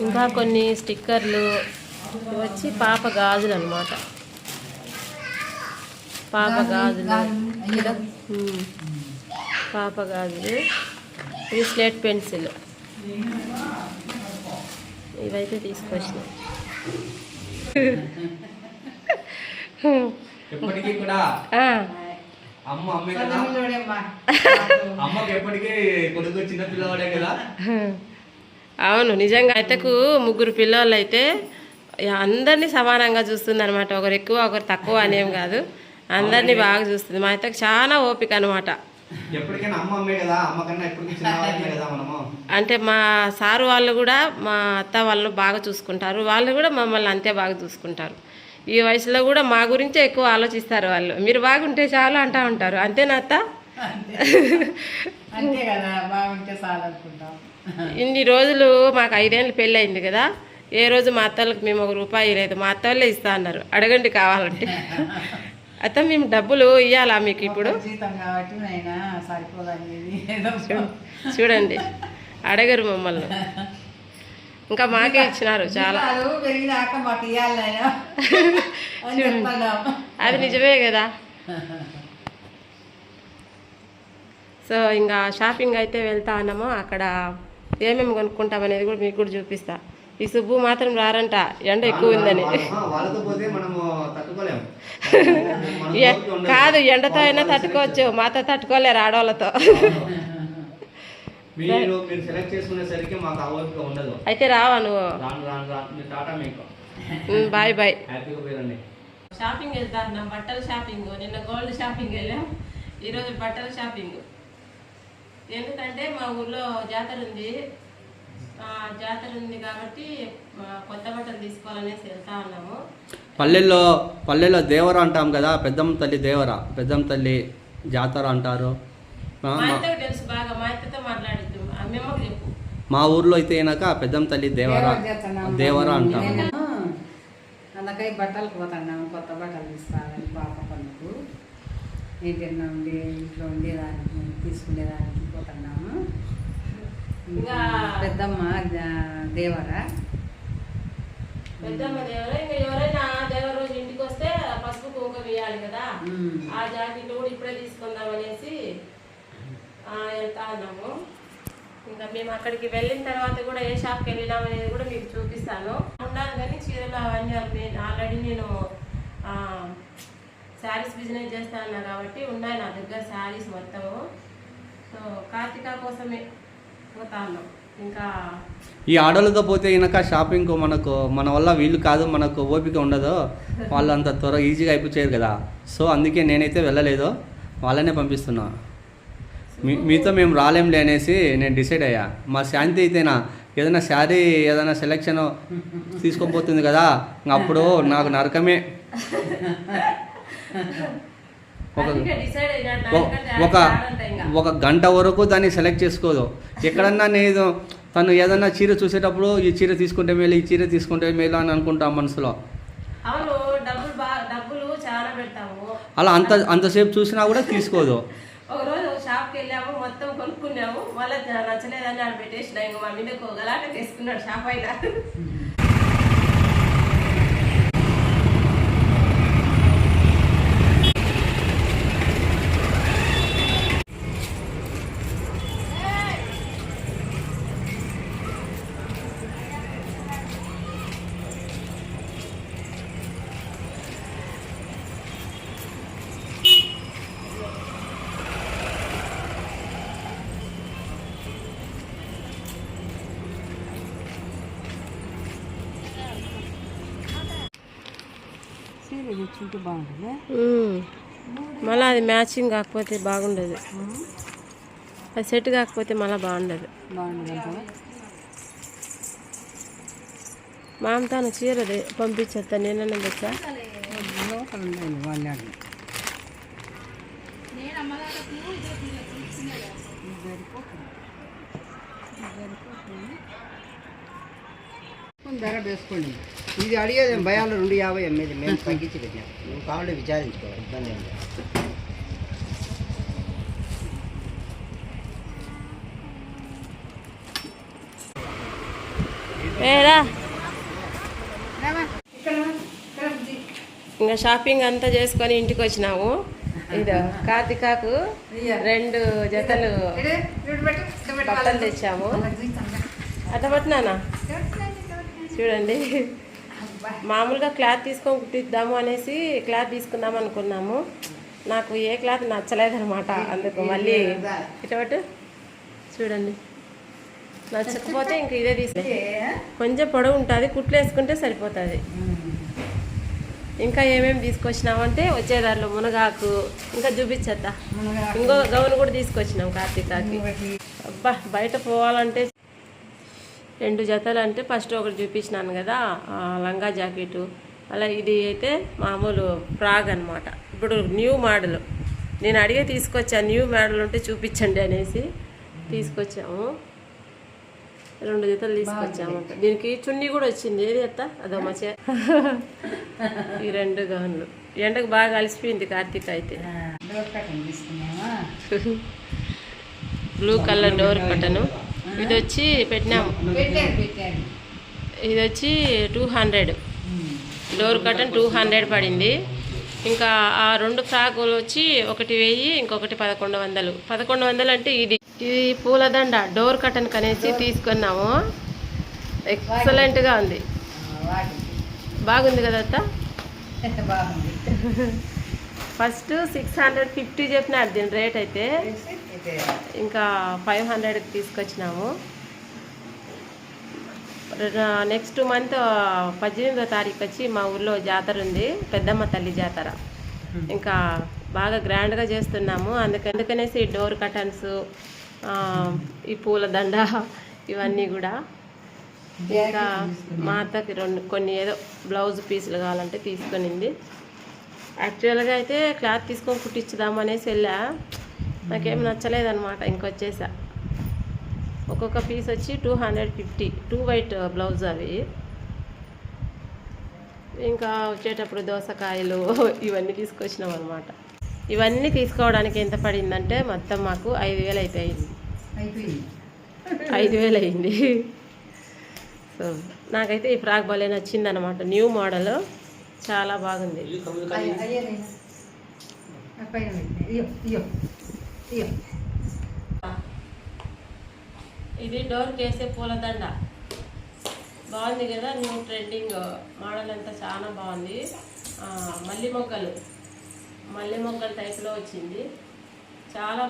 ఇంకా కొన్ని స్టిక్కర్లు ఇవి వచ్చి పాప గాజులు అనమాట పాప గాజులు. పాప గాజులు. ఇది స్లేట్ పెన్సిల్. ఇవైతే తీసుకొచ్చినాయి ఎప్పటికీ కూడా ఆ, అమ్మ అమ్మే కదా. అమ్మకి ఎప్పటికీ కొడుకు చిన్న పిల్లవాడే కదా. అవును నిజంగా అత్తకు ముగ్గురు పిల్లలు అయితే అందరినీ సమానంగా చూస్తుంది అనమాట ఒకరు ఎక్కువ ఒకరు తక్కువ అనేం కాదు. అందరినీ బాగా చూస్తుంది. మా అత్తకు చాలా ఓపిక అనమాట అంటే మా సారు వాళ్ళు కూడా మా అత్త వాళ్ళు బాగా చూసుకుంటారు. వాళ్ళు కూడా మమ్మల్ని అంతే బాగా చూసుకుంటారు. ఈ వయసులో కూడా మా గురించే ఎక్కువ ఆలోచిస్తారు వాళ్ళు. మీరు బాగుంటే చాలు అంటా ఉంటారు. అంతేనా అత్త? అంతే కదా బాగుంటే చాలు అనుకుంటాం. ఇన్ని రోజులు మాకు ఐదేళ్ళు పెళ్ళి అయింది కదా. ఏ రోజు మా అత్తలకు మేము ఒక రూపాయి లేదు. మా అత్త వాళ్ళే ఇస్తా అన్నారు. అడగండి కావాలంటే. అత్త మేము డబ్బులు ఇవ్వాలా మీకు ఇప్పుడు? చూడండి. అడగరు మమ్మల్ని. ఇంకా మాకే ఇచ్చినారు చాలా. అది నిజమే కదా. సో ఇంకా షాపింగ్ అయితే వెళ్తా ఉన్నాము అక్కడ ఏమేమి కొనుక్కుంటాం అనేది కూడా మీకు కూడా చూపిస్తా. ఈ సుబ్బు మాత్రం రారంట ఎండ ఎక్కువ ఉందని. కాదు ఎండతో అయినా తట్టుకోవచ్చు మాతో తట్టుకోలేరు ఆడవాళ్ళతో. అయితే రావా నువ్వు? Bye bye. షాపింగ్ వెళ్తాను బట్టల షాపింగ్. నిన్న గోల్డ్ షాపింగ్ వెళ్ళాం. ఈరోజు బట్టల షాపింగ్. ఎందుకంటే మా ఊర్లో జాతర ఉంది. ఆ, జాతర ఉంది కాబట్టి కొత్త బట్టలు తీసుకోవాలనేసి వెళ్తా ఉన్నాము. పల్లెల్లో పల్లెల్లో దేవర అంటాం కదా పెద్దమ్మ తల్లి దేవర పెద్దమ్మ తల్లి జాతర అంటారు. తెలుసు బాగా మా అత్తతో మాట్లాడిద్దాం అమ్మమ్మకి చెప్పు. మా ఊర్లో అయితే అయినాక పెద్దమ్మ తల్లి దేవర దేవర అంటాం అందుకై బట్టలకు పోతున్నాం కొత్త బట్టలు తీసుకోవాలని పాప పనుకు ఇంటిలో ఉండి ఇంట్లో ఉండేదానికి తీసుకునేదానికి. పోతున్నాము ఇంకా పెద్దమ్మ దేవర? పెద్దమ్మ దేవర ఇంకా ఎవరైనా దేవర రోజు ఇంటికి వస్తే పసుపు కుంకుమ ఇవ్వాలి కదా. ఆ జాకెట్ కూడా ఇప్పుడే తీసుకుందాం అనేసి వెళ్తా ఉన్నాము. ఇంకా మేము అక్కడికి వెళ్ళిన తర్వాత కూడా ఏ షాప్కి వెళ్ళినాం అనేది కూడా మీకు చూపిస్తాను. ఉండాలి కానీ చీరలు అవన్నీ ఆల్రెడీ నేను శారీస్ బిజినెస్ చేస్తా ఉన్నా కాబట్టి ఉన్నాయి నా దగ్గర శారీస్ మొత్తము. సో కార్తిక కోసమే ఇంకా ఈ ఆడోళ్ళతో పోతే అయినాక షాపింగ్ మనకు మన వల్ల వీలు కాదు మనకు ఓపిక ఉండదు. వాళ్ళు అంత త్వర ఈజీగా అయిపోయారు కదా. సో అందుకే నేనైతే వెళ్ళలేదు. వాళ్ళనే పంపిస్తున్నా. మీ మీతో మేము రాలేంలే అనేసి నేను డిసైడ్ అయ్యా. మా శాంతి అయితేనా? ఏదైనా శారీ ఏదైనా సెలెక్షన్ తీసుకోపోతుంది కదా. అప్పుడు నాకు నరకమే. ఒక ఒక- ఒక గంట వరకు దాన్ని సెలెక్ట్ చేసుకోదు. ఎక్కడన్నా నేను తను ఏదన్నా చీర చూసేటప్పుడు ఈ చీర తీసుకుంటే మేలు ఈ చీర తీసుకుంటే మేలు అని అనుకుంటాం మనసులో. అలా అంత అంతసేపు చూసినా కూడా తీసుకోదు. షాప్కి వెళ్ళాము మొత్తం కొనుక్కున్నాము. మళ్ళీ నచ్చలేదని ఆడ పెట్టేసిన ఇంక మా మీద గలాట తీసుకున్నాడు షాప్ అయినా. మళ్ళీ అది మ్యాచింగ్ కాకపోతే బాగుండదు. అది సెట్ కాకపోతే మళ్ళీ బాగుండదు. బాగుంటుంది అంటావా? మా అమ్మతాను చీర పంపించేస్తా నేనన్నా తెచ్చా. ధర వేసుకోండి. ఇది అడిగేది భయాలు రెండు యాభై ఎనిమిది. మేము తగ్గించి పెట్టాం నువ్వు కావాలంటే విచారించుకోవాలి ఇబ్బంది ఏం లేదు. ఈత ఏరా? ఇక్కడ ఇక్కడ ఉంది. ఇంకా షాపింగ్ అంతా చేసుకొని ఇంటికి వచ్చినాము. ఇది కార్తికాకు రెండు జతలు. బట్టలు తెచ్చాము. అట్ట పట్టినానా చూడండి. మామూలుగా క్లాత్ తీసుకొని కుట్టిద్దాము అనేసి క్లాత్ తీసుకుందాం అనుకున్నాము నాకు ఏ క్లాత్ నచ్చలేదనమాట అందుకు మళ్ళీ ఇటువంటి చూడండి నచ్చకపోతే ఇంక ఇదే తీసే. కొంచెం పొడవు ఉంటుంది కుట్లు వేసుకుంటే సరిపోతుంది ఇంకా ఏమేమి తీసుకొచ్చినామంటే వచ్చే దారిలో మునగాకు ఇంకా చూపించద్దా. ఇంకో గౌన్ కూడా తీసుకొచ్చినాం కార్తీకాకి. అబ్బా బయట పోవాలంటే రెండు జతలు అంటే ఫస్ట్ ఒకటి చూపించినాను కదా లంగా జాకెట్. అలా ఇది అయితే మామూలు ఫ్రాగ్ అనమాట ఇప్పుడు న్యూ మోడల్. నేను అడిగే తీసుకొచ్చాను న్యూ మోడల్ ఉంటే చూపించండి అనేసి తీసుకొచ్చాము. రెండు జతలు తీసుకొచ్చాము. దీనికి చున్నీ కూడా వచ్చింది. ఏది అత్త? అదో మచ్చ ఈ రెండు గౌన్లు. ఎండకు బాగా అలసిపోయింది కార్తీక్ అయితే. కట్టన్ బ్లూ కలర్ డోర్ బటను ఇది వచ్చి పెట్టినాము పెట్టాను. పెట్టాను ఇది వచ్చి two hundred. Door cotton two hundred పడింది. ఇంకా ఆ రెండు ఫ్రాకులు వచ్చి ఒకటి వెయ్యి ఇంకొకటి పదకొండు వందలు. పదకొండు వందలు అంటే ఇది. ఇది పూలదండ. డోర్ కటన్ కనేసి తీసుకున్నాము. ఎక్సలెంట్గా ఉంది. బాగుంది కదా అత్త? ఫస్ట్ సిక్స్ హండ్రెడ్ ఫిఫ్టీ చెప్పినారు దీని రేట్ అయితే. ఇంకా ఫైవ్ హండ్రెడ్కి తీసుకొచ్చినాము. నెక్స్ట్ మంత్ పద్దెనిమిదో తారీఖు వచ్చి మా ఊర్లో జాతర ఉంది పెద్దమ్మ తల్లి జాతర. ఇంకా బాగా గ్రాండ్గా చేస్తున్నాము అందుక అందుకనేసి డోర్ కటన్స్ ఈ పూల దండ ఇవన్నీ కూడా. ఇంకా మా అత్తకి రెండు కొన్ని ఏదో బ్లౌజ్ పీసులు కావాలంటే తీసుకొనింది. యాక్చువల్గా అయితే క్లాత్ తీసుకొని కుట్టించుదాం అనేసి వెళ్ళా. నాకేం నచ్చలేదన్నమాట. ఇంకొచ్చేసా. ఒక్కొక్క పీస్ వచ్చి two hundred fifty two white blouse అవి. ఇంకా వచ్చేటప్పుడు దోసకాయలు ఇవన్నీ తీసుకొచ్చినాం అనమాట ఇవన్నీ తీసుకోవడానికి ఎంత పడిందంటే మొత్తం మాకు ఐదు వేలు అయితే అయింది అయిపోయింది. ఐదు వేలు అయింది. సో నాకైతే ఈ ఫ్రాక్ భలే నచ్చింది అనమాట న్యూ మోడల్ చాలా బాగుంది. ఇది డోర్ కేసే పూలదండ. బాగుంది కదా న్యూ ట్రెండింగ్ మోడల్ అంతా చాలా బాగుంది. ఆ, మల్లె మొగ్గలు. మల్లె మొగ్గల టైప్లో వచ్చింది. చాలా